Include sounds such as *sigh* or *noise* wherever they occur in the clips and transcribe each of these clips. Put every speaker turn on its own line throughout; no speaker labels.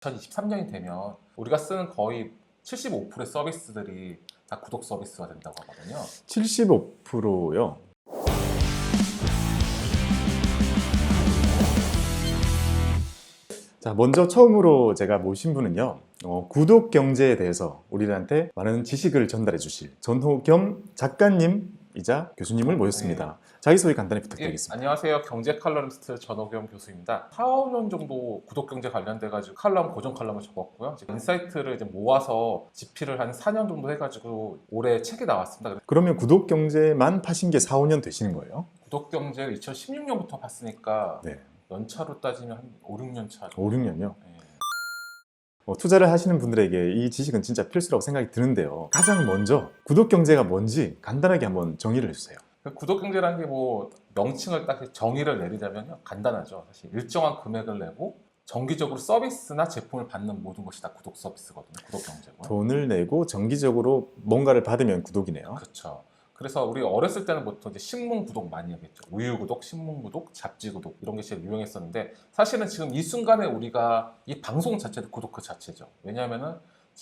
2023년이 되면 우리가 쓰는 거의 75%의 서비스들이 다 구독 서비스가 된다고 하거든요.
75%요. 자, 먼저 처음으로 제가 모신 분은요, 어, 구독 경제에 대해서 우리들한테 많은 지식을 전달해 주실 전호 겸 작가님 이자 교수님을 모셨습니다. 자기소개 간단히
예,
부탁드리겠습니다.
안녕하세요. 경제 칼럼니스트 전호겸 교수입니다. 4, 5년 정도 구독 경제 관련돼 가지고 칼럼 고정 칼럼을 적었고요. 이제 인사이트를 이제 모아서 집필을 한 4년 정도 해가지고 올해 책이 나왔습니다.
그러면 구독 경제만 파신 게 4, 5년 되시는 거예요?
구독 경제를 2016년부터 봤으니까
네.
연차로 따지면 한 5, 6년 차.
5, 6년요?
예.
어, 투자를 하시는 분들에게 이 지식은 진짜 필수라고 생각이 드는데요. 가장 먼저 구독 경제가 뭔지 간단하게 한번 정의를 해주세요.
그 구독 경제라는 게 뭐 명칭을 딱 정의를 내리자면요 간단하죠. 사실 일정한 금액을 내고 정기적으로 서비스나 제품을 받는 모든 것이 다 구독 서비스거든요. 구독 경제고.
돈을 내고 정기적으로 뭔가를 받으면 구독이네요.
그렇죠. 그래서 우리 어렸을 때는 보통 이제 신문 구독 많이 하겠죠. 우유 구독, 신문 구독, 잡지 구독 이런 게 제일 유행했었는데 사실은 지금 이 순간에 우리가 이 방송 자체도 구독 그 자체죠. 왜냐하면은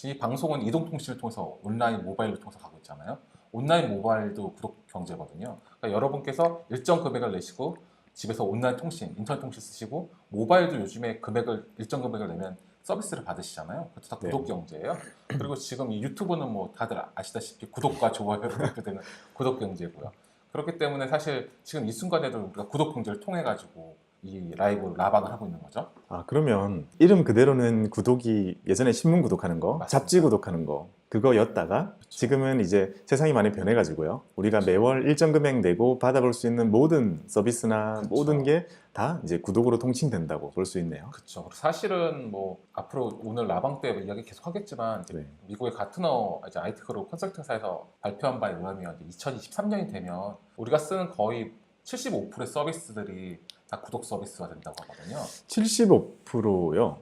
이 방송은 이동통신을 통해서 온라인 모바일로 통해서 가고 있잖아요. 온라인 모바일도 구독 경제거든요. 그러니까 여러분께서 일정 금액을 내시고 집에서 온라인 통신, 인터넷 통신 쓰시고 모바일도 요즘에 금액을 일정 금액을 내면 서비스를 받으시잖아요. 그것도 다
네.
구독 경제예요. 그리고 지금 이 유튜브는 뭐 다들 아시다시피 구독과 좋아요로 대표되는 구독 경제고요. 그렇기 때문에 사실 지금 이 순간에도 우리가 구독 경제를 통해 가지고 이 라이브 라방을 하고 있는 거죠.
아 그러면 이름 그대로는 구독이 예전에 신문 구독하는 거,
맞습니다.
잡지 구독하는 거 그거였다가 지금은 이제 세상이 많이 변해가지고요. 우리가
그렇죠.
매월 일정 금액 내고 받아볼 수 있는 모든 서비스나
그렇죠.
모든 게 다 이제 구독으로 통칭된다고 볼 수 있네요.
그렇죠. 사실은 뭐 앞으로 오늘 라방 때 이야기 계속 하겠지만
네.
미국의 가트너 이제 IT 그룹 컨설팅사에서 발표한 바에 의하면 2023년이 되면 우리가 쓰는 거의 75%의 서비스들이 다 구독 서비스가 된다고 하거든요.
75%요.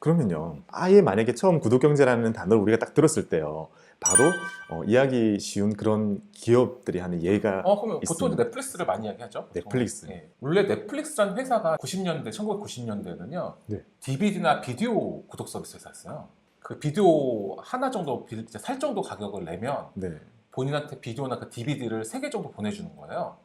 그러면요. 아예 만약에 처음 구독 경제라는 단어를 우리가 딱 들었을 때요. 바로 어, 이해하기 쉬운 그런 기업들이 하는 예가
어, 그러면 보통
있습니다.
넷플릭스를 많이 이야기하죠. 보통.
넷플릭스.
예. 원래 넷플릭스라는 회사가 90년대, 1990년대는요.
네.
DVD나 비디오 구독 서비스 회사였어요. 그 비디오 하나 정도 이제 살 정도 가격을 내면
네.
본인한테 비디오나 그 DVD를 세 개 정도 보내주는 거예요.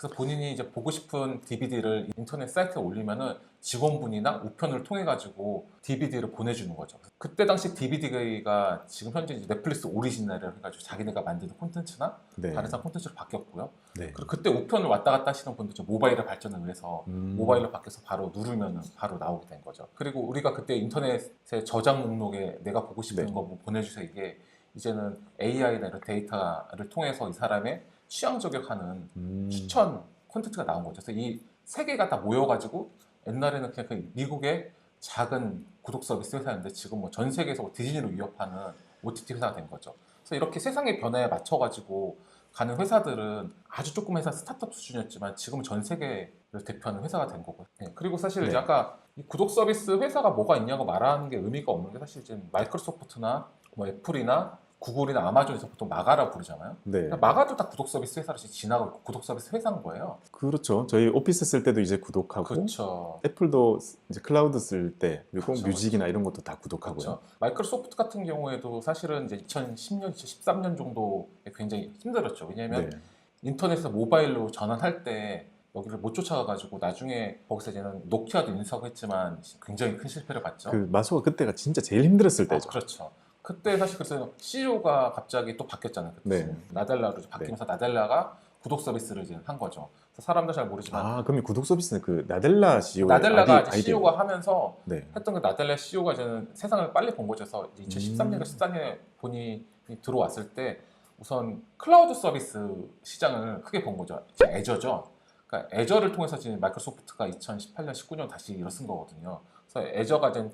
그래서 본인이 이제 보고 싶은 DVD를 인터넷 사이트에 올리면은 직원분이나 우편을 통해 가지고 DVD를 보내주는 거죠. 그때 당시 DVD가 지금 현재 넷플릭스 오리지널을 해가지고 자기네가 만드는 콘텐츠나
네.
다른 사람 콘텐츠로 바뀌었고요.
네.
그리고 그때 우편을 왔다 갔다 하시는 분들 좀 모바일의 발전을 위해서
음.
모바일로 바뀌어서 바로 누르면 바로 나오게 된 거죠. 그리고 우리가 그때 인터넷의 저장 목록에 내가 보고 싶은
네.
거 뭐 보내주세요 이게 이제는 AI나 이런 데이터를 통해서 이 사람의 취향 저격하는
음.
추천 콘텐츠가 나온 거죠. 그래서 이 세 개가 다 모여가지고 옛날에는 그냥 그 미국의 작은 구독 서비스 회사였는데 지금 뭐 전 세계에서 뭐 디즈니를 위협하는 OTT 회사가 된 거죠. 그래서 이렇게 세상의 변화에 맞춰가지고 가는 회사들은 아주 조금 회사 스타트업 수준이었지만 지금 전 세계를 대표하는 회사가 된 거고. 요 그리고 사실 이제
네.
아까 이 구독 서비스 회사가 뭐가 있냐고 말하는 게 의미가 없는 게 사실 이제 마이크로소프트나 뭐 애플이나 구글이나 아마존에서 보통 마가라 부르잖아요.
네.
그러니까 마가도 다 구독 서비스 회사로 지나가고 있고 구독 서비스 회사인 거예요.
그렇죠. 저희 오피스 쓸 때도 이제 구독하고
그렇죠.
애플도 이제 클라우드 쓸 때 그리고
그렇죠,
뮤직이나 이런 것도 다 구독하고요.
그렇죠. 마이크로소프트 같은 경우에도 사실은 이제 2010년, 2013년 정도에 굉장히 힘들었죠. 왜냐하면
네.
인터넷에서 모바일로 전환할 때 여기를 못 쫓아가가지고 나중에 거기서 이제는 노키아도 인수하고 했지만 굉장히 큰 실패를 봤죠.
그 마소가 그때가 진짜 제일 힘들었을
아,
때죠.
그렇죠. 그때 사실 그래서 CEO가 갑자기 또 바뀌었잖아요. 그때
네.
나델라로 바뀌면서 나델라가 구독 서비스를 이제 한 거죠. 그래서 사람들 잘 모르지만
아, 그럼 이 구독 서비스는 그 나델라 CEO
나델라가
아이디,
이제. CEO가 하면서
네.
했던 그 나델라 CEO가 이제는 세상을 빨리 본 거죠. 그래서 이제 2013년과
음.
14년에 본인이 들어왔을 때 우선 클라우드 서비스 시장을 크게 본 거죠. 애저죠. 그러니까 애저를 통해서 지금 마이크로소프트가 2018년, 19년 다시 일어선 거거든요. 그래서 애저가 이제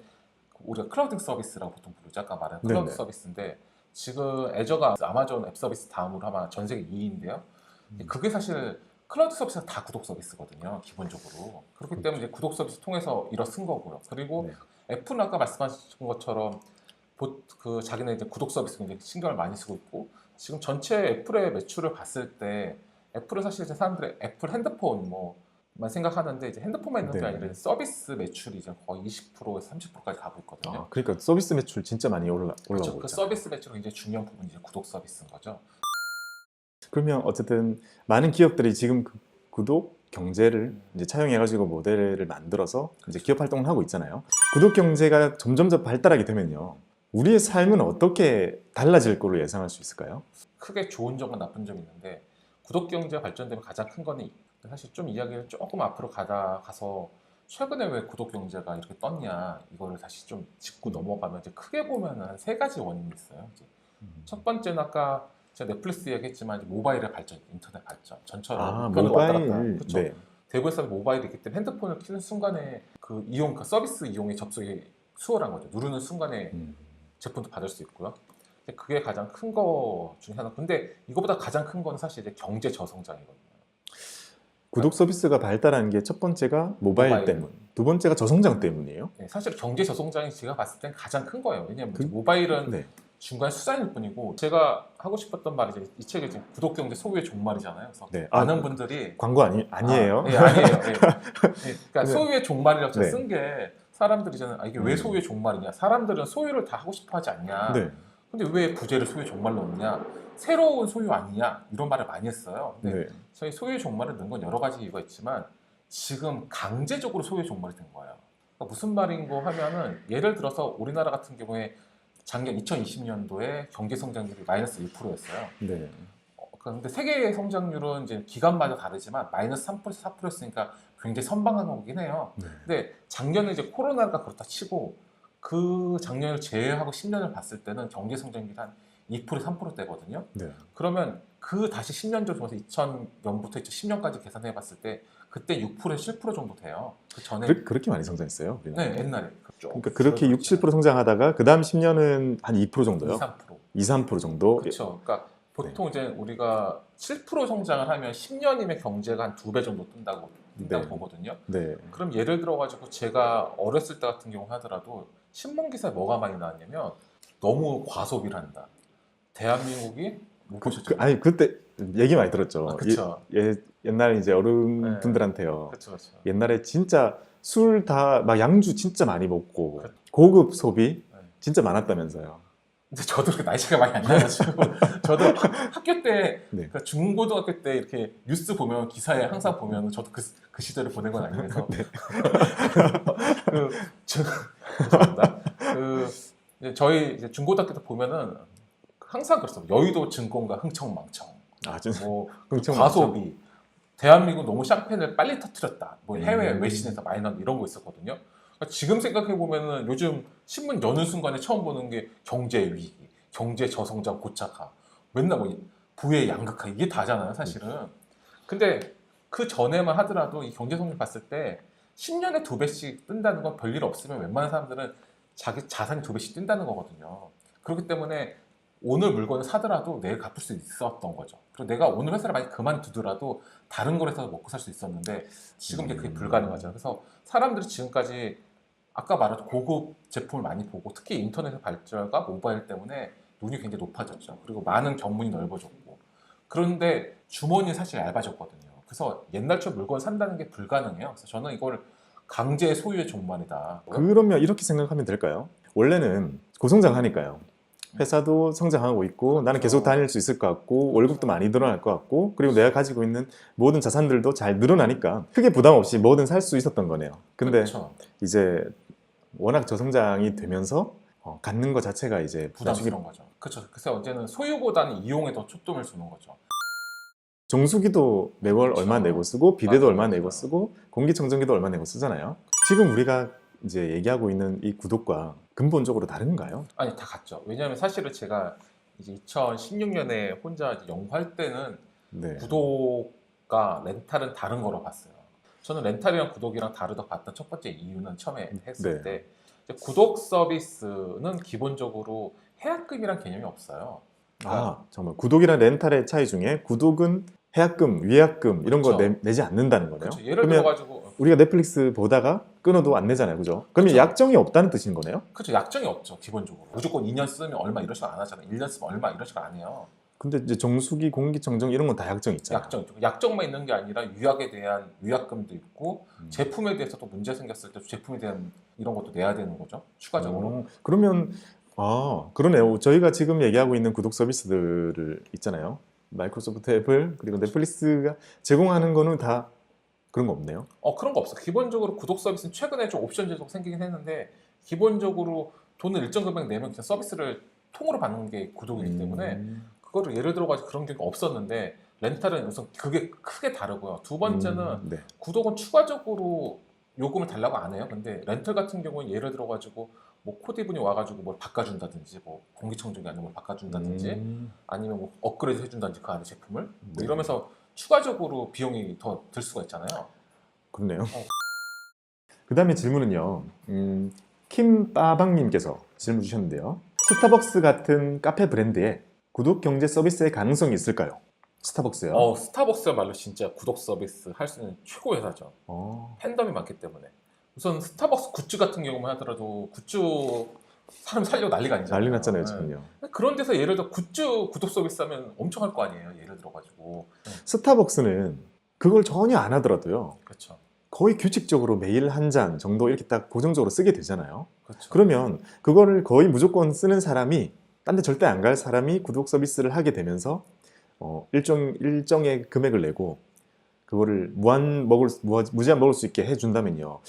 우리가 클라우드 서비스라고 보통 부르죠. 아까 말한 클라우드
네네.
서비스인데 지금 애저가 아마존 앱 서비스 다음으로 아마 전 세계 2위인데요.
음.
그게 사실 클라우드 서비스가 다 구독 서비스거든요. 기본적으로. 그렇기 때문에 이제 구독 서비스 통해서 일어선 거고요. 그리고
네.
애플은 아까 말씀하신 것처럼 보- 그 자기네 이제 구독 서비스 굉장히 신경을 많이 쓰고 있고 지금 전체 애플의 매출을 봤을 때 애플은 사실 이제 사람들의 애플 핸드폰 뭐 생각하는데 이제 핸드폰만 있는 게
네.
아니라 서비스 매출이 이제 거의 20%에서 30%까지 가고 있거든요.
아, 그러니까 서비스 매출 진짜 많이 올라
그렇죠.
올라오고
그
있죠.
서비스 매출은 굉장히 중요한 부분이 이제 구독 서비스인 거죠.
그러면 어쨌든 많은 기업들이 지금 그 구독 경제를 이제 차용해가지고 모델을 만들어서 이제 기업 활동을 하고 있잖아요. 구독 경제가 점점 더 발달하게 되면요, 우리의 삶은 어떻게 달라질 거로 예상할 수 있을까요?
크게 좋은 점과 나쁜 점이 있는데 구독 경제가 발전되면 가장 큰 거는 사실 좀 이야기를 조금 앞으로 가다 가서 최근에 왜 구독 경제가 이렇게 떴냐 이거를 다시 좀 짚고 넘어가면 이제 크게 보면은 한세 가지 원인이 있어요. 이제 첫 번째는 아까 제가 넷플릭스 이제 모바일의 발전, 인터넷 발전, 전처럼
아. 모바일.
그렇죠.
네.
대구에서 모바일이 있기 때문에 핸드폰을 키는 순간에 그 이용, 그 서비스 이용의 접속이 수월한 거죠. 누르는 순간에
음.
제품도 받을 수 있고요. 그게 가장 큰 거 중에 하나. 근데 이거보다 가장 큰 건 사실 이제 경제 저성장이거든요.
구독 서비스가 발달한 게 첫 번째가 모바일,
모바일.
때문, 두 번째가 저성장 때문이에요.
네, 사실 경제 저성장이 제가 봤을 땐 가장 큰 거예요. 왜냐하면
그-
모바일은
네.
중간 수단일 뿐이고 제가 하고 싶었던 말이 이제 이 책이 지금 구독 경제 소유의 종말이잖아요. 그래서
네. 아,
많은 분들이
광고 아니 아니에요.
아, 예, 아니에요. 예. 예, *laughs* 그러니까
네.
소유의 종말이라고 제가
네.
쓴 게 사람들이 저는 아, 이게 왜
음.
소유의 종말이냐? 사람들은 소유를 다 하고 싶어 하지 않냐?
네.
근데 왜 부재를 소유의 종말로 넣냐? 새로운 소유 아니냐? 이런 말을 많이 했어요. 근데
네.
저희 소유의 종말을 넣은 건 여러 가지 이유가 있지만 지금 강제적으로 소유의 종말이 된 거예요. 그러니까 무슨 말인고 하면은 예를 들어서 우리나라 같은 경우에 작년 2020년도에 경제 성장률이 마이너스 1%였어요.
네.
그런데 세계의 성장률은 이제 기간마다 다르지만 마이너스 3% 4%였으니까 굉장히 선방한 거긴 해요.
네.
근데 작년에 이제 코로나가 그렇다 치고 그 작년을 제외하고 10년을 봤을 때는 경제 성장률이 한 2% 3%대거든요.
네.
그러면 그 다시 10년 정도 2000년부터 2010년까지 계산해 봤을 때 그때 6%에서 7% 정도 돼요. 그 전에
그, 그렇게 많이 성장했어요. 우리나라.
네, 옛날에 좀
그러니까 그렇게 6, 7% 성장하다가 그 다음 10년은 한 2% 정도요.
2, 3%.
2, 3% 정도.
그렇죠. 그러니까
네.
보통 이제 우리가 7% 성장을 하면 10년이면 경제가 한 두 배 정도 뜬다고 뜬다고
네.
보거든요.
네.
그럼 예를 들어 가지고 제가 어렸을 때 같은 경우 하더라도 신문 기사에 뭐가 많이 나왔냐면 너무 과소비를 한다. 대한민국이 못
그,
보셨죠?
그, 아니 그때 얘기 많이 들었죠.
아, 그쵸.
예, 예, 옛날 이제 어른분들한테요.
그렇죠, 그렇죠.
옛날에 진짜 술 다 막 양주 진짜 많이 먹고
그-
고급 소비
네.
진짜 많았다면서요.
근데 저도 그렇게 나이 차가 많이 안 나가지고 *laughs* 저도 학교 때
네.
그 중고등학교 때 이렇게 뉴스 보면 기사에 항상 보면 저도 그, 그 시절을 보낸 건 아니라서
네. *laughs*
그, 저, 죄송합니다. 그 이제 저희 이제 중고등학교 때 보면은 항상 그랬어 여의도 증권가 흥청망청.
아, 진짜.
뭐
흥청
과소비 대한민국 너무 샴페인을 빨리 터트렸다. 뭐 해외
음.
외신에서 많이 나온 이런 거 있었거든요. 그러니까 지금 생각해 보면은 요즘 신문 여는 순간에 처음 보는 게 경제 위기 경제 저성장 고착화. 맨날 뭐 부의 양극화 이게 다잖아요 사실은. 근데 그 전에만 하더라도 이 경제 성장 봤을 때 10년에 두 배씩 뜬다는 건 별일 없으면 웬만한 사람들은 자기 자산이 두 배씩 뛴다는 거거든요 그렇기 때문에 오늘 물건을 사더라도 내일 갚을 수 있었던 거죠. 그리고 내가 오늘 회사를 많이 그만두더라도 다른 걸 해서 먹고 살 수 있었는데 지금 이제 그게
음.
불가능하죠. 그래서 사람들이 지금까지 아까 말한 고급 제품을 많이 보고 특히 인터넷의 발전과 모바일 때문에 눈이 굉장히 높아졌죠. 그리고 많은 견문이 넓어졌고 그런데 주머니 사실 얇아졌거든요. 그래서 옛날처럼 물건 산다는 게 불가능해요. 그래서 저는 이걸 강제 소유의 종말이다.
그러면 이렇게 생각하면 될까요? 원래는 고성장하니까요. 회사도 성장하고 있고 나는 계속
그렇죠.
다닐 수 있을 것 같고 월급도 많이 늘어날 것 같고 그리고 내가 가지고 있는 모든 자산들도 잘 늘어나니까 크게 부담 없이 뭐든 살 수 있었던 거네요. 근데
그렇죠.
이제 워낙 저성장이 되면서 어, 갖는 것 자체가 이제 나중에
부담스러운 거죠. 그렇죠. 그래서 이제는 소유보다는 이용에 더 초점을 두는 거죠.
정수기도 매월
그렇죠.
얼마 내고 쓰고
맞아요,
얼마. 내고 쓰고 공기청정기도 얼마 내고 쓰잖아요. 지금 우리가 이제 얘기하고 있는 이 구독과 근본적으로 다른가요?
아니 다 같죠. 왜냐하면 사실은 제가 이제 2016년에 혼자 연구할 때는
네.
구독과 렌탈은 다른 거로 봤어요. 저는 렌탈이랑 구독이랑 다르다 봤던 첫 번째 이유는 처음에 했을
네.
때 구독 서비스는 기본적으로 해약금이란 개념이 없어요. 그러니까
아 정말 구독이랑 렌탈의 차이 중에 구독은 해약금, 위약금 이런 거
그렇죠.
내, 지 않는다는 거네요.
그렇죠. 예를
그러면
들어가지고
우리가 넷플릭스 보다가 끊어도 안 내잖아요, 그죠? 그러면
그렇죠.
약정이 없다는 뜻인 거네요.
그렇죠. 약정이 없죠. 기본적으로 무조건 2년 쓰면 얼마 이런 식으로 안 하잖아요. 1년 쓰면 얼마 이런 식으로 안 해요.
근데 이제 정수기, 공기청정 이런 건 다 약정 있잖아요.
약정 약정만 있는 게 아니라 유약에 대한 유약금도 있고
음.
제품에 대해서도 문제 생겼을 때 제품에 대한 이런 것도 내야 되는 거죠. 추가적으로.
어, 그러면 아 그러네요. 저희가 지금 얘기하고 있는 구독 서비스들을 있잖아요. 마이크로소프트, 애플 그리고 넷플릭스가 제공하는 거는 다 그런 거 없네요.
어 그런 거 없어. 기본적으로 구독 서비스는 최근에 좀 옵션 제도가 생기긴 했는데 기본적으로 돈을 일정 금액 내면 그냥 서비스를 통으로 받는 게 구독이기 때문에
음.
그거를 예를 들어가지고 그런 경우가 없었는데 렌탈은 우선 그게 크게 다르고요. 두 번째는
음, 네.
구독은 추가적으로 요금을 달라고 안 해요. 근데 렌탈 같은 경우는 예를 들어가지고 뭐 코디분이 와가지고 뭘 바꿔준다든지 뭐 공기청정기 아니면 뭘 바꿔준다든지
음,
아니면 뭐 업그레이드 해준다든지 그 안에 제품을 뭐
네.
이러면서 추가적으로 비용이 더 들 수가 있잖아요.
그렇네요.
어.
그 다음에 질문은요. 음, 킴빠방님께서 질문 주셨는데요. 스타벅스 같은 카페 브랜드에 구독 경제 서비스의 가능성이 있을까요? 스타벅스요.
어 스타벅스야말로 진짜 구독 서비스 할 수 있는 최고 회사죠.
어,
팬덤이 많기 때문에 우선 스타벅스 굿즈 같은 경우만 하더라도 굿즈 사람 살려고 난리가 아니잖아요.
난리 났잖아요,
네.
지금요.
그런 데서 예를 들어 굿즈 구독 서비스 하면 엄청 할 거 아니에요. 예를 들어가지고
스타벅스는 그걸 전혀 안 하더라도요.
그렇죠.
거의 규칙적으로 매일 한 잔 정도 이렇게 딱 고정적으로 쓰게 되잖아요.
그렇죠.
그러면 그거를 거의 무조건 쓰는 사람이 딴 데 절대 안 갈 사람이 구독 서비스를 하게 되면서 어, 일정 일정의 금액을 내고 그거를 무한 먹을 수- 무한, 무제한 먹을 수 있게 해준다면요.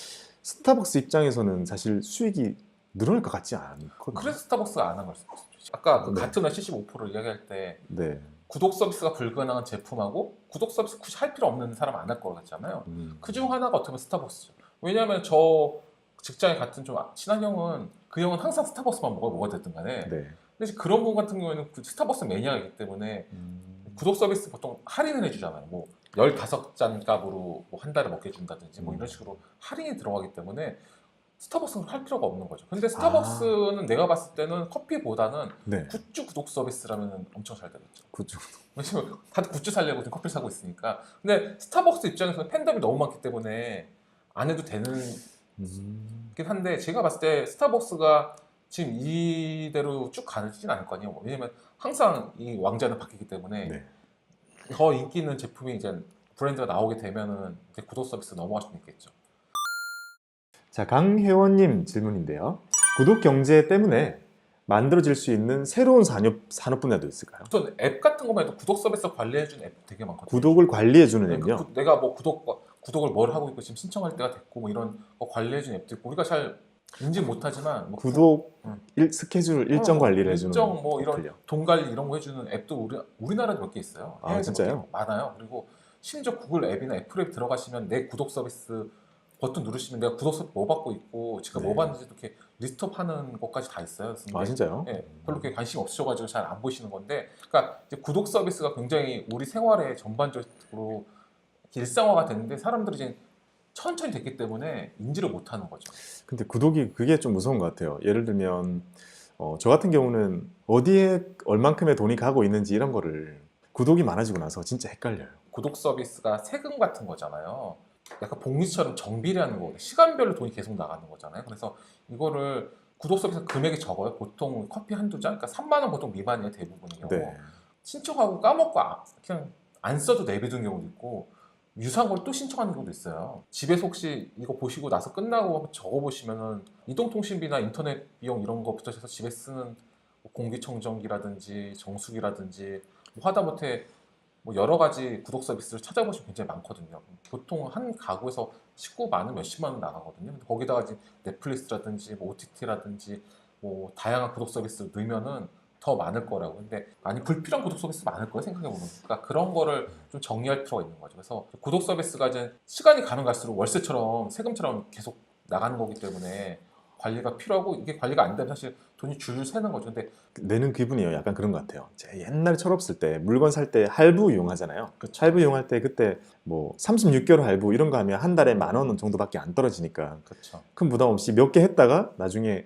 스타벅스 입장에서는 사실 수익이 늘어날 것 같지 않거든요.
그래서 스타벅스가 안 한 걸 수도 있죠. 아까 그
네.
가트너 75%를 이야기할 때
네.
구독 서비스가 불가능한 제품하고 구독 서비스 굳이 할 필요 없는 사람 안 할 거라고 했잖아요.
음.
그중 하나가 어떻게 보면 스타벅스죠. 왜냐하면 저 직장에 같은 좀 친한 형은 그 형은 항상 스타벅스만 먹어 먹어야 됐든 간에
네.
근데 그런 분 같은 경우에는 그 스타벅스 매니아이기 때문에
음.
구독 서비스 보통 할인을 해주잖아요. 뭐 15잔 값으로 뭐 한 달에 먹게 해준다든지 뭐
음.
이런 식으로 할인이 들어가기 때문에 스타벅스는 할 필요가 없는 거죠. 근데 스타벅스는 내가 봤을 때는 커피보다는
네.
굿즈 구독 서비스라면 엄청 잘 되겠죠.
그죠.
왜냐면 다들 굿즈 살려고 지금 커피를 사고 있으니까. 근데 스타벅스 입장에서는 팬덤이 너무 많기 때문에 안 해도 되는
음.
긴 한데 제가 봤을 때 스타벅스가 지금 이대로 쭉 가지진 않을 거 아니에요. 왜냐면 항상 이 왕자는 바뀌기 때문에
네.
더 인기 있는 제품이 이제 브랜드가 나오게 되면은 이제 구독 서비스 넘어갈 수는 있겠죠.
자, 강혜원님 질문인데요. 구독 경제 때문에 만들어질 수 있는 새로운 산업 산업 분야도 있을까요?
우선 앱 같은 것만 해도 구독 서비스 관리해주는 앱 되게 많거든요.
구독을 관리해주는
네, 그
앱요.
구- 내가 뭐 구독 구독을 뭘 하고 있고 지금 신청할 때가 됐고 뭐 이런 거 관리해주는 앱도 있고 우리가 잘 인지 못하지만 뭐
구독
음.
일, 스케줄 일정
어,
관리를 해주는
일정 뭐 이런
어플이요.
돈 관리 이런 거 해주는 앱도 우리 우리나라도 몇개 있어요.
아,
해외에도
진짜요?
몇개 많아요. 그리고 심지어 구글 앱이나 애플 앱 들어가시면 내 구독 서비스 버튼 누르시면 내가 구독 서비스 뭐 받고 있고 제가 뭐
네.
받는지 이렇게 리스트업하는 것까지 다 있어요.
아 진짜요?
예, 별로 그렇게 관심 없으셔가지고 잘 안 보시는 건데, 그러니까 구독 서비스가 굉장히 우리 생활에 전반적으로 일상화가 됐는데 사람들이 이제 천천히 됐기 때문에 인지를 못하는 거죠.
근데 구독이 그게 좀 무서운 것 같아요. 예를 들면 어, 저 같은 경우는 어디에 얼만큼의 돈이 가고 있는지 이런 거를 구독이 많아지고 나서 진짜 헷갈려요.
구독 서비스가 세금 같은 거잖아요. 약간 복리처럼 정비라는 거거든요. 시간별로 돈이 계속 나가는 거잖아요. 그래서 이거를 구독 서비스 금액이 적어요. 보통 커피 한두 잔, 그러니까 3만 원 보통 미만이에요 대부분의 경우.
네.
신청하고 까먹고 아- 그냥 안 써도 내비둔 경우도 있고 유사한 걸 또 신청하는 경우도 있어요. 집에서 혹시 이거 보시고 나서 끝나고 적어보시면은 이동통신비나 인터넷 비용 이런 거부터 해서 집에 쓰는 뭐 공기청정기라든지 정수기라든지 뭐 하다못해 뭐 여러 가지 구독 서비스를 찾아보시면 굉장히 많거든요. 보통 한 가구에서 식구만은 몇십만 원 나가거든요. 거기다가 이제 넷플릭스라든지 뭐 OTT라든지 뭐 다양한 구독 서비스를 넣으면은 더 많을 거라고. 근데 아니 불필요한 구독 서비스 많을 거예요 생각해 보면. 그러니까 그런 거를 좀 정리할 필요가 있는 거죠. 그래서 구독 서비스가 이제 시간이 가면 갈수록 월세처럼 세금처럼 계속 나가는 거기 때문에 관리가 필요하고 이게 관리가 안 되면 사실 돈이 줄줄 새는 거죠. 근데
내는 기분이에요. 약간 그런 것 같아요. 제가 옛날에 철없을 때 물건 살 때 할부 이용하잖아요.
그쵸.
할부 이용할 때 그때 뭐 36개월 할부 이런 거 하면 한 달에 만 원 정도밖에 안 떨어지니까
그렇죠.
큰 부담 없이 몇 개 했다가 나중에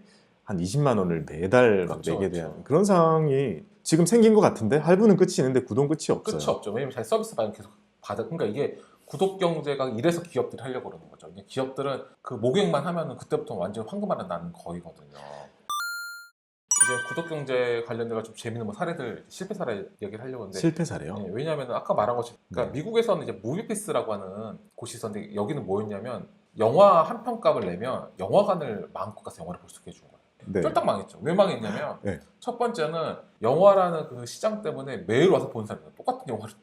한 20만 원을 매달 막
그쵸,
내게
그쵸.
되는 그런 상황이 지금 생긴 것 같은데 할부는 끝이 있는데 구독 끝이 없어요.
끝이 없죠. 왜냐면 자기 서비스 받으면 계속 받아. 그러니까 이게 구독 경제가 이래서 기업들이 하려고 그러는 거죠. 이제 기업들은 그 모객만 하면은 그때부터 완전 황금알은 나는 거이거든요. 이제 구독 경제 관련돼가 좀 재밌는 뭐 사례들 실패 사례 얘기를 하려고 하는데
실패 사례요.
네, 왜냐하면 아까 말한 것처럼 그러니까
네.
미국에서는 이제 무비피스라고 하는 곳이 있었는데 여기는 뭐였냐면 영화 한 편 값을 내면 영화관을 마음껏 가서 영화를 볼 수 있게 해준 거예요.
네.
쫄딱 망했죠. 왜 망했냐면
네.
첫 번째는 영화라는 그 시장 때문에 매일 와서 보는 사람들 똑같은 영화를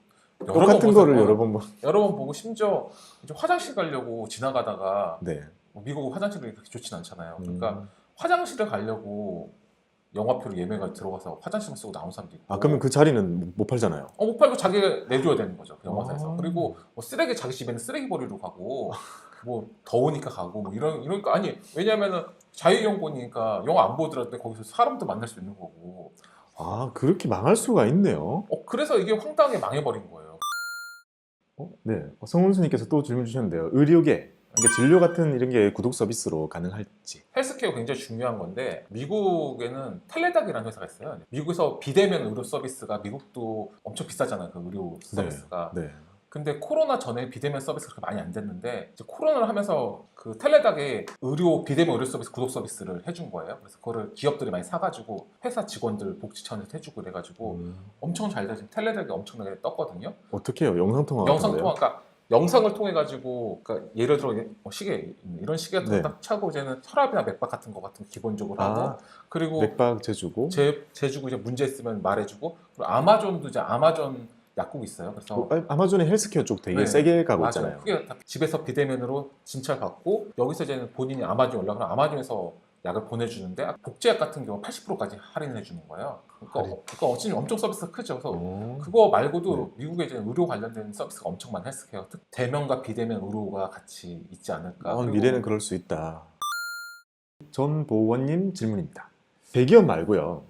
여러 번
똑같은
보고
거를. 여러 번 보.
여러 번 보고 심지어 이제 화장실 가려고 지나가다가
네.
뭐 미국 화장실이 그렇게 좋진 않잖아요. 그러니까
음.
화장실을 가려고 영화표를 예매가 들어가서 화장실만 쓰고 나온 사람도 있고.
아 그러면 그 자리는 못 팔잖아요.
어, 못 팔고 자기가 내줘야 되는 거죠. 그 영화사에서.
아.
그리고 뭐 쓰레기 자기 집에는 쓰레기 버리러 가고 *laughs* 뭐 더우니까 가고 뭐 이런 이러니까 아니 왜냐면은 자유경보니까 영화 안 보더라도 거기서 사람도 만날 수 있는 거고.
아 그렇게 망할 수가 있네요.
어 그래서 이게 황당하게 망해버린 거예요.
어, 네. 성훈수님께서 또 질문 주셨는데요. 의료계, 그러니까 진료 같은 이런 게 구독 서비스로 가능할지.
헬스케어 굉장히 중요한 건데 미국에는 텔레닥이라는 회사가 있어요. 미국에서 비대면 의료 서비스가 미국도 엄청 비싸잖아요. 그 의료 서비스가.
네.
근데 코로나 전에 비대면 서비스가 그렇게 많이 안 됐는데 이제 코로나를 하면서 그 텔레닥에 의료 비대면 의료 서비스 구독 서비스를 해준 거예요. 그래서 그거를 기업들이 많이 사가지고 회사 직원들 복지 차원에서 해주고 그래가지고
음,
엄청 잘 되지 텔레닥이 엄청나게 떴거든요.
어떻게 해요? 영상 통화.
영상 통화, 그러니까 영상을 통해 가지고 그러니까 예를 들어 뭐 시계 이런 시계 같은
네.
거딱 차고 이제는 혈압이나 맥박 같은 거 같은 거 기본적으로 하고
아,
그리고
맥박 재주고.
제 재주고 이제 문제 있으면 말해주고 그리고 아마존도 이제 아마존 약국 있어요. 그래서
어, 아, 아마존의 헬스케어 쪽 되게
네.
세게 가고
맞아요.
있잖아요.
그게 다 집에서 비대면으로 진찰 받고 여기서 이제 본인이 아마존 연락을 아마존에서 약을 보내주는데 복제약 같은 경우 80%까지 할인해 주는 거예요. 그러니까,
할인.
그러니까 어찌 엄청 서비스가 크죠. 그래서
오.
그거 말고도 미국에 이제 의료 관련된 서비스가 엄청 많은 헬스케어 특 대면과 비대면 의료가 같이 있지 않을까.
어, 미래는 그럴 수 있다. 전 보원님 질문입니다. 대기업 말고요.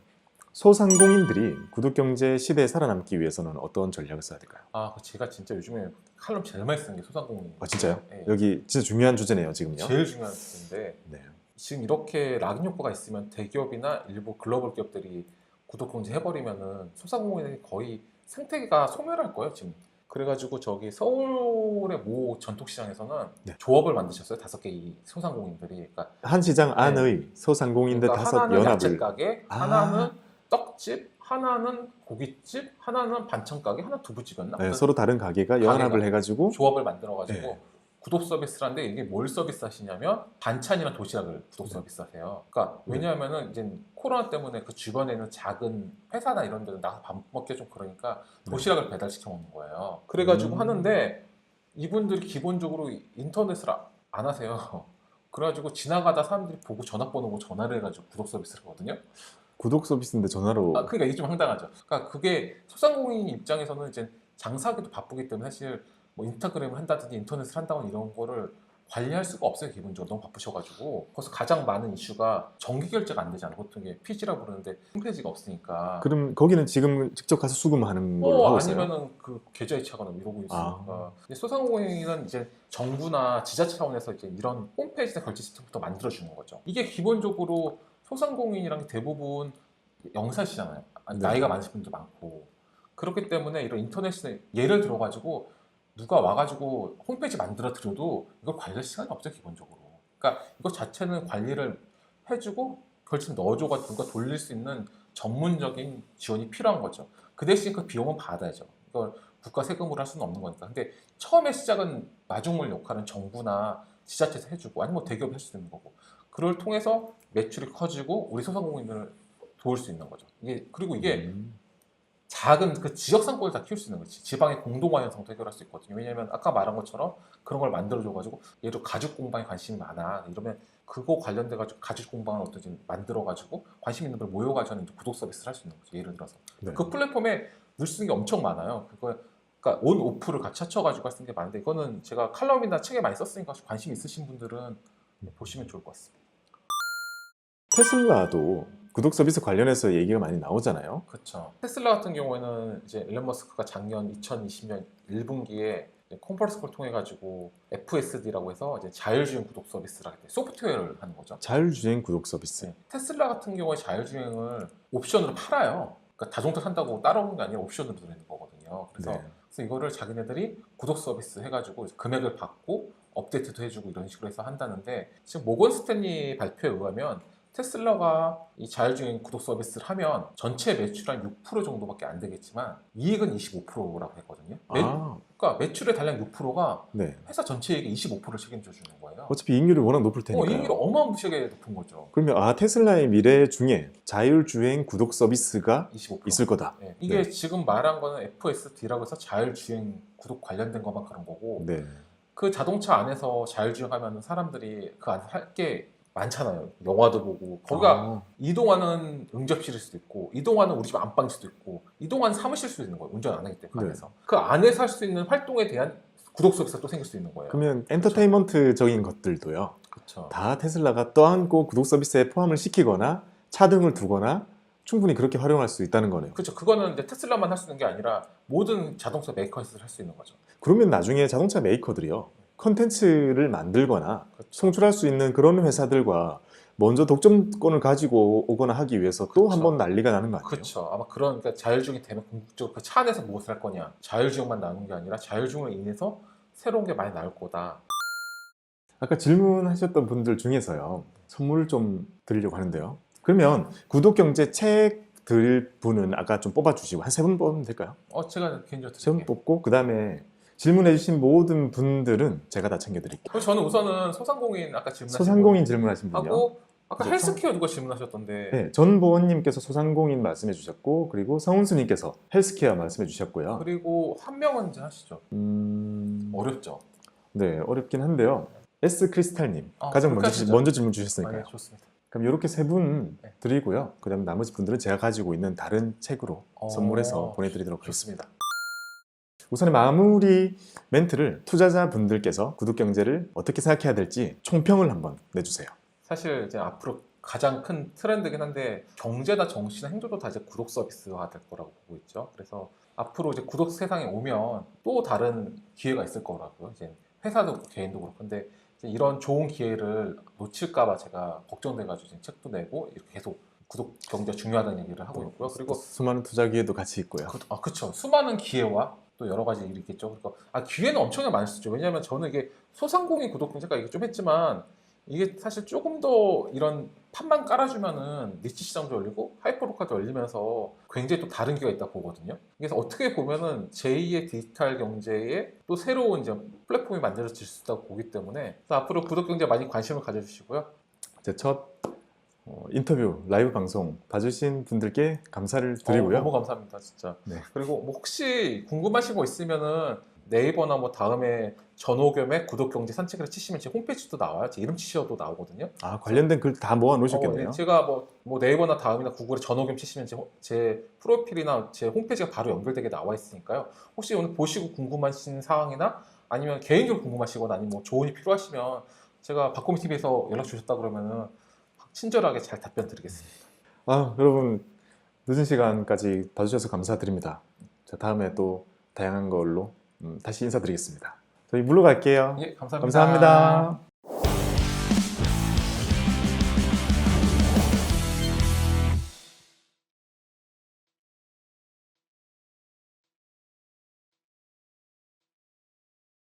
소상공인들이 구독 경제 시대에 살아남기 위해서는 어떤 전략을 써야 될까요?
아, 그 제가 진짜 요즘에 칼럼 제일 많이 쓰는 게 소상공인.
아 진짜요?
네.
여기 진짜 중요한 주제네요 지금요.
제일 중요한 주제인데
네.
지금 이렇게 락인 효과가 있으면 대기업이나 일부 글로벌 기업들이 구독 공지 해버리면은 소상공인이 거의 생태계가 소멸할 거예요 지금. 그래가지고 저기 서울의 모 전통시장에서는
네.
조합을 만드셨어요 다섯 개 이 소상공인들이. 그러니까
한 시장 안의 소상공인들
그러니까
다섯
하나는 야채
연합을
가게,
아.
하나는 떡집, 하나는 고깃집, 하나는 반찬 가게, 하나 두부집이었나?
네, 서로 다른 가게가 연합을 해가지고
조합을 만들어가지고
네.
구독 서비스라는데 이게 뭘 서비스 하시냐면 반찬이랑 도시락을 구독
네.
서비스 하세요. 그러니까
네.
왜냐하면은 이제 코로나 때문에 그 주변에 있는 작은 회사나 이런 데는 나가서 밥 먹기 좀 그러니까
네.
도시락을 배달시켜 먹는 거예요. 그래가지고
음.
하는데 이분들이 기본적으로 인터넷을 아- 안 하세요. *laughs* 그래가지고 지나가다 사람들이 보고 전화번호 고 전화를 해가지고 구독 서비스를 하거든요.
구독 서비스인데 전화로.
아, 그러니까 이게 좀 황당하죠. 그러니까 그게 소상공인 입장에서는 이제 장사하기도 바쁘기 때문에 사실 뭐 인스타그램을 한다든지 인터넷을 한다거나 이런 거를 관리할 수가 없어요 기본적으로 너무 바쁘셔가지고. 그래서 가장 많은 이슈가 정기 결제가 안 되잖아요. 보통 이게 피지라 부르는데 홈페이지가 없으니까.
그럼 거기는 지금 직접 가서 수금하는 걸로
어,
하고 있어요.
아니면은 그 계좌 이체하거나 이러고 있으니까.
아.
소상공인은 이제 정부나 지자체 차원에서 이제 이런 홈페이지나 결제 시스템부터 만들어 주는 거죠. 이게 기본적으로 소상공인이랑 대부분 영사시잖아요 아,
네.
나이가 많으신 분도 많고 그렇기 때문에 이런 인터넷에 예를 들어가지고 누가 와가지고 홈페이지 만들어 드려도 이걸 관리할 시간이 없죠 기본적으로 그러니까 이거 자체는 관리를 해주고 결제 넣어줘가지고 누가 돌릴 수 있는 전문적인 지원이 필요한 거죠 그 대신 그 비용은 받아야죠. 이걸 국가 세금으로 할 수는 없는 거니까. 근데 처음에 시작은 마중물 역할은 정부나 지자체에서 해주고 아니면 뭐 대기업이 할수 있는 거고. 그걸 통해서 매출이 커지고 우리 소상공인들을 도울 수 있는 거죠. 이게 그리고 이게
음.
작은 그 지역 상권을 다 키울 수 있는 거지. 지방의 공동화 현상도 해결할 수 있거든요. 왜냐하면 아까 말한 것처럼 그런 걸 만들어줘가지고 예를 들어 가죽 공방에 관심이 많아. 이러면 그거 관련돼가지고 가죽 공방을 어떻게 만들어가지고 관심 있는 걸 모여가지고 구독 서비스를 할 수 있는 거죠. 예를 들어서.
네.
그 플랫폼에 수 있는 게 엄청 많아요. 그거 그러니까 온 오프를 같이 합쳐가지고 쓰는 게 많은데 이거는 제가 칼럼이나 책에 많이 썼으니까 관심 있으신 분들은 보시면 좋을 것 같습니다.
테슬라도 구독 서비스 관련해서 얘기가 많이 나오잖아요.
그렇죠. 테슬라 같은 경우에는 이제 일론 머스크가 작년 2020년 1분기에 컨퍼런스콜 통해 가지고 FSD라고 해서 이제 자율주행 구독 돼 소프트웨어를 하는 거죠.
자율주행 구독 서비스.
네. 테슬라 같은 경우에 자율주행을 옵션으로 팔아요. 그러니까 자동차 산다고 따라오는 게 아니라 옵션으로 되는 거거든요. 그래서,
네.
그래서 이거를 자기네들이 구독 서비스 해가지고 금액을 받고 업데이트도 해주고 이런 식으로 해서 한다는데 지금 모건 스탠리 발표에 의하면 테슬라가 이 자율주행 구독 서비스를 하면 전체 매출 한 6% 정도밖에 안 되겠지만 이익은 25%라고 했거든요. 매,
아,
그러니까 매출의 단량 6%가
네.
회사 전체 이익의 25%를 책임져 주는 거예요.
어차피 이익률이 워낙 높을
어,
테니까.
이익률이 어마무시하게 높은 거죠.
그러면 아 테슬라의 미래 중에 자율주행 구독 서비스가
25%.
있을 거다.
네. 이게
네.
지금 말한 거는 FSD라고 해서 자율주행 구독 관련된 것만 그런 거고
네.
그 자동차 안에서 자율주행하면 사람들이 그 안에서 할게 많잖아요. 영화도 보고 거기가
아,
이동하는 응접실일 수도 있고 이동하는 우리 집 안방일 수도 있고 이동하는 사무실 수도 있는 거예요. 운전 안 하기 때문에 그
네.
안에서 그 안에서 할 수 있는 활동에 대한 구독 서비스가 또 생길 수 있는 거예요.
그러면 엔터테인먼트적인 것들도요.
그렇죠.
다 테슬라가 떠안고 구독 서비스에 포함을 시키거나 차등을 두거나 충분히 그렇게 활용할 수 있다는 거네요.
그렇죠. 그거는 이제 테슬라만 할 수 있는 게 아니라 모든 자동차 메이커에서 할 수 있는 거죠.
그러면 나중에 자동차 메이커들이요. 컨텐츠를 만들거나
그렇죠.
송출할 수 있는 그런 회사들과 먼저 독점권을 가지고 오거나 하기 위해서 또
그렇죠.
한번 난리가 나는 거 아니에요?
그렇죠. 아마 그런 그러니까 자율주행이 되면 궁극적으로 그 차 안에서 무엇을 할 거냐. 자율주행만 나오는 게 아니라 자율주행으로 인해서 새로운 게 많이 나올 거다.
아까 질문하셨던 분들 중에서요. 선물을 좀 드리려고 하는데요. 그러면 구독 경제 책 드릴 분은 아까 좀 뽑아 주시고 한 세 분 뽑으면 될까요?
어, 제가 개인적으로
세분
드릴게요.
뽑고 그 다음에 질문해 주신 모든 분들은 제가 다 챙겨 드릴게요.
그럼 저는 우선은 소상공인 아까 질문하신
소상공인 질문하신
분
분이요.
하고 아까
그죠?
헬스케어 누가 질문하셨던데
네, 전보원님께서 소상공인 말씀해 주셨고 그리고 성훈수님께서 헬스케어 말씀해 주셨고요.
그리고 한 명은 이제 하시죠.
음,
어렵죠.
네 어렵긴 한데요. S 크리스탈님
아,
가장 먼저, 지-. 먼저 질문
아,
주셨으니까요.
네, 좋습니다.
그럼 이렇게 세분
네.
드리고요. 그다음 나머지 분들은 제가 가지고 있는 다른 책으로
어,
선물해서 보내드리도록 하겠습니다. 우선 마무리 멘트를 투자자 분들께서 구독 경제를 어떻게 생각해야 될지 총평을 한번 내주세요.
사실 이제 앞으로 가장 큰 트렌드긴 한데 경제나 정치나 행정도 다 이제 구독 서비스화 될 거라고 보고 있죠. 그래서 앞으로 이제 구독 세상에 오면 또 다른 기회가 있을 거라고요. 이제 회사도 개인도 그렇고 근데 이런 좋은 기회를 놓칠까봐 제가 걱정돼가지고 지금 책도 내고 이렇게 계속 구독 경제 중요하다는 얘기를 하고 있고요. 그리고
수많은 투자 기회도 같이 있고요.
그, 아, 그쵸. 수많은 기회와 또 여러 가지 일이 있겠죠. 그러니까 아, 기회는 엄청나게 많을 수 있죠. 왜냐하면 저는 이게 소상공인 구독 경제가 이게 좀 했지만 이게 사실 조금 더 이런 판만 깔아주면은 니치 시장도 열리고 하이퍼로카도 열리면서 굉장히 또 다른 기회가 있다 보거든요. 그래서 어떻게 보면은 제2의 디지털 경제에 또 새로운 이제 플랫폼이 만들어질 수 있다고 보기 때문에 또 앞으로 구독 경제 많이 관심을 가져주시고요.
제 첫 어, 인터뷰 라이브 방송 봐주신 분들께 감사를 드리고요.
어, 너무 감사합니다, 진짜.
네.
그리고 뭐 혹시 궁금하신 거 있으면은 네이버나 뭐 다음에 전호겸의 구독 경제 산책을 치시면 제 홈페이지도 나와요. 제 이름 치셔도 나오거든요.
아 관련된 글 다 모아 놓으셨겠네요.
어, 네. 제가 뭐, 뭐 네이버나 다음이나 구글에 전호겸 치시면 제, 호- 제 프로필이나 제 홈페이지가 바로 연결되게 나와 있으니까요. 혹시 오늘 보시고 궁금하신 사항이나 아니면 개인적으로 궁금하시거나 아니면 뭐 조언이 필요하시면 제가 박고미 TV에서 연락 주셨다 그러면은 친절하게 잘 답변 드리겠습니다.
아 여러분 늦은 시간까지 봐주셔서 감사드립니다. 자 다음에 또 다양한 걸로 음, 다시 인사드리겠습니다. 저희 물러갈게요.
예, 감사합니다.
감사합니다.